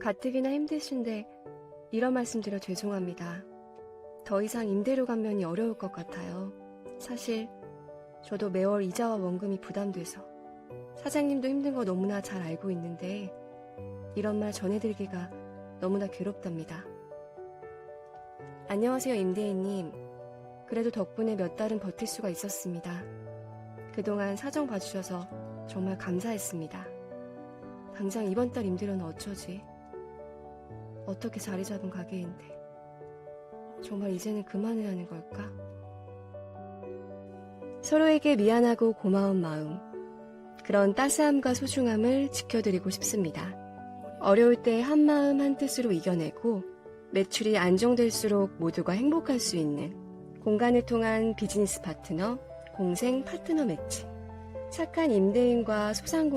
가뜩이나 힘드신데 이런 말씀 드려 죄송합니다. 더 이상 임대료 감면이 어려울 것 같아요. 사실 저도 매월 이자와 원금이 부담돼서 사장님도 힘든 거 너무나 잘 알고 있는데 이런 말 전해드리기가 너무나 괴롭답니다. 안녕하세요, 임대인님. 그래도 덕분에 몇 달은 버틸 수가 있었습니다. 그동안 사정 봐주셔서 정말 감사했습니다. 당장 이번 달 임대료는 어쩌지? 어떻게 자리 잡은 가게인데. 정말 이제는 그만해야 하는 걸까? 서로에게 미안하고 고마운 마음. 그런 따스함과 소중함을 지켜드리고 싶습니다. 어려울 때 한마음 한뜻으로 이겨내고 매출이 안정될수록 모두가 행복할 수 있는 공간을 통한 비즈니스 파트너, 공생 파트너 매치. 착한 임대인과 소상공